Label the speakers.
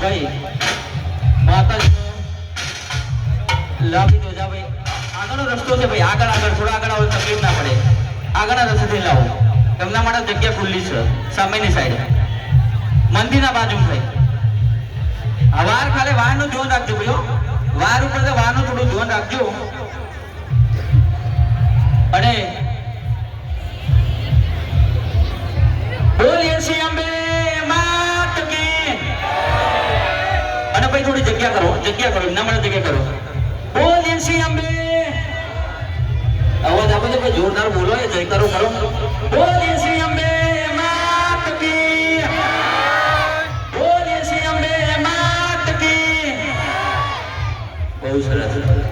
Speaker 1: ગઈ. માતાજીનો લાભી ધ્વજા ભાઈ. આગળનો રસ્તો છે ભાઈ. આગળ આગળ, થોડા આગળ આવો, તકલીફ ના પડે. આગળના રસ્તેથી લાવો. એમના માટે જગ્યા ખુલ્લી છે, સામેની સાઈડ મંદિરના બાજુ ભાઈ. વાર ખાલી વારનું જોન રાખજો ભાઈ વાર ઉપર વારનું થોડું જોન રાખજો. અને ભાઈ થોડી જગ્યા કરો જગ્યા કરો એમના માટે જગ્યા કરો. બોલ દિલસી અંબે. અવાજ આપો તો જોરદાર બોલો એ જયકારો કરો. બોલ દિલસી અંબે બહુ સરસ.